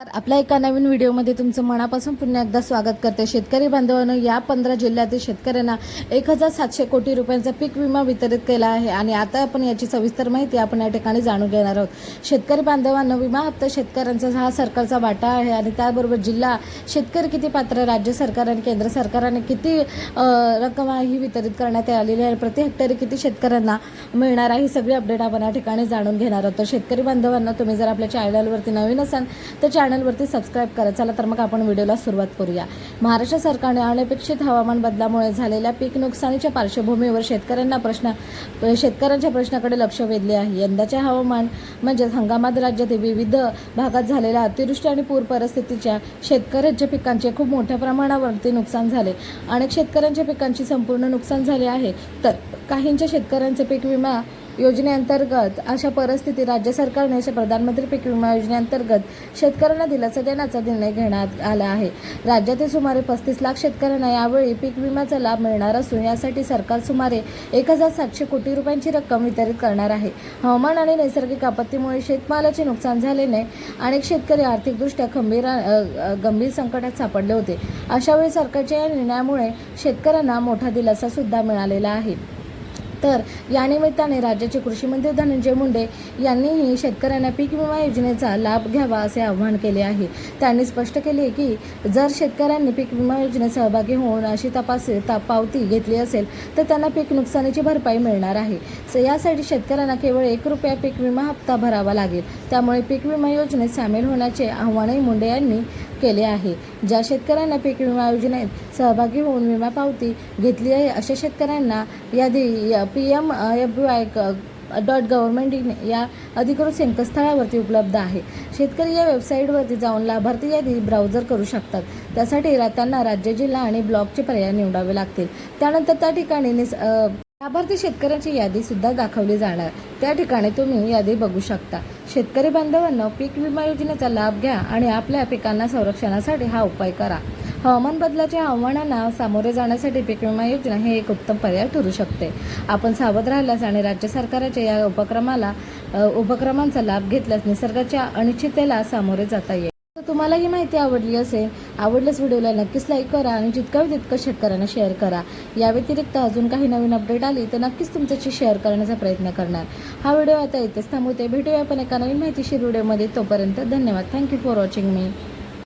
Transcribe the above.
तर आपल्या एका नवीन व्हिडिओमध्ये तुमचं मनापासून पुन्हा एकदा स्वागत करते. शेतकरी बांधवांनो या पंधरा जिल्ह्यातील शेतकऱ्यांना एक हजार सातशे कोटी रुपयांचा पीक विमा वितरित केला आहे आणि आता आपण याची सविस्तर माहिती आपण या ठिकाणी जाणून घेणार आहोत. शेतकरी बांधवांना विमा हप्ता शेतकऱ्यांचा हा सरकारचा वाटा आहे आणि त्याबरोबर जिल्हा शेतकरी किती पात्र राज्य सरकार आणि केंद्र सरकारने किती रक्कम आहे ही वितरित करण्यात आलेली आहे प्रति हेक्टरी किती शेतकऱ्यांना मिळणार आहे ही सगळी अपडेट आपण या ठिकाणी जाणून घेणार आहोत. तर शेतकरी बांधवांना तुम्ही जर आपल्या चॅनलवरती नवीन असाल तर चॅनलवरती सबस्क्राईब करा. चला तर मग आपण व्हिडिओला सुरुवात करूया. महाराष्ट्र सरकारने अनपेक्षित हवामान बदलामुळे झालेल्या पीक नुकसानीच्या पार्श्वभूमीवर शेतकऱ्यांना प्रश्न शेतकऱ्यांच्या प्रश्नाकडे लक्ष वेधले आहे. यंदाचे हवामान म्हणजेच हंगामात राज्यातील विविध भागात झालेल्या अतिवृष्टी आणि पूर परिस्थितीच्या शेतकऱ्यांच्या पिकांचे खूप मोठ्या प्रमाणावरती नुकसान झाले. अनेक शेतकऱ्यांच्या पिकांची संपूर्ण नुकसान झाले आहे. तर काहींच्या शेतकऱ्यांचे पीक विमा योजनेअंतर्गत अशा परिस्थितीत राज्य सरकारने अशा प्रधानमंत्री पीक विमा योजनेअंतर्गत शेतकऱ्यांना दिलासा देण्याचा निर्णय घेण्यात आला आहे. राज्यातील सुमारे पस्तीस लाख शेतकऱ्यांना यावेळी पीक विम्याचा लाभ मिळणार असून यासाठी सरकार सुमारे एक हजार सातशे कोटी रुपयांची रक्कम वितरित करणार आहे. हवामान आणि नैसर्गिक आपत्तीमुळे शेतमालाचे नुकसान झाल्याने अनेक शेतकरी आर्थिकदृष्ट्या खंबीर गंभीर संकटात सापडले होते. अशावेळी सरकारच्या या निर्णयामुळे शेतकऱ्यांना मोठा दिलासा सुद्धा मिळालेला आहे. तर या निमित्ताने राज्याचे कृषी मंत्री धनंजय मुंडे यांनीही शेतकऱ्यांना पीक विमा योजनेचा लाभ घ्यावा असे आवाहन केले आहे. त्यांनी स्पष्ट केले की जर शेतकऱ्यांनी पीक विमा योजनेत सहभागी होऊन अशी तपास ता- पावती घेतली असेल तर त्यांना पीक नुकसानीची भरपाई मिळणार आहे. स यासाठी शेतकऱ्यांना केवळ एक रुपया पीक विमा हप्ता भरावा लागेल. त्यामुळे पीक विमा योजनेत सामील होण्याचे आव्हानही मुंडे यांनी केले आहे. ज्या शेतकऱ्यांना पीक विमा योजनेत सहभागी होऊन विमा पावती घेतली आहे अशा शेतकऱ्यांना यादी P M F Y dot government in या अधिकृत संकेतस्थळावरती उपलब्ध आहे. शेतकरी या वेबसाईटवरती जाऊन लाभार्थी यादी ब्राउझर करू शकतात. त्यासाठी रा- त्यांना राज्य जिल्हा आणि ब्लॉकचे पर्याय निवडावे लागतील. त्यानंतर त्या ठिकाणी निस लाभार्थी शेतकऱ्यांची यादी सुद्धा दाखवली जाणार. त्या ठिकाणी तुम्ही यादी बघू शकता. शेतकरी बांधवांना पीक विमा योजनेचा लाभ घ्या आणि आपल्या पिकांना संरक्षणासाठी हा उपाय करा. हवामान बदलाच्या आव्हानांना सामोरे जाण्यासाठी पीक विमा योजना हे एक उत्तम पर्याय ठरू शकते. आपण सावध राहिल्यास आणि राज्य सरकारच्या या उपक्रमाला उपक्रमांचा लाभ घेतल्यास निसर्गाच्या अनिश्चिततेला सामोरे जाता येईल. तर तुम्हाला ही माहिती आवडली असेल आवडल्यास व्हिडिओला नक्कीच लाईक करा आणि जितकं होईल तितकं शेतकऱ्यांना शेअर करा. या व्यतिरिक्त अजून काही नवीन अपडेट आली तर नक्कीच तुमच्याशी शेअर करण्याचा प्रयत्न करणार. हा व्हिडिओ आता इथेच थांबवते. भेटूया आपण एका नवीन माहितीशीर व्हिडिओमध्ये तोपर्यंत धन्यवाद. Thank you for watching me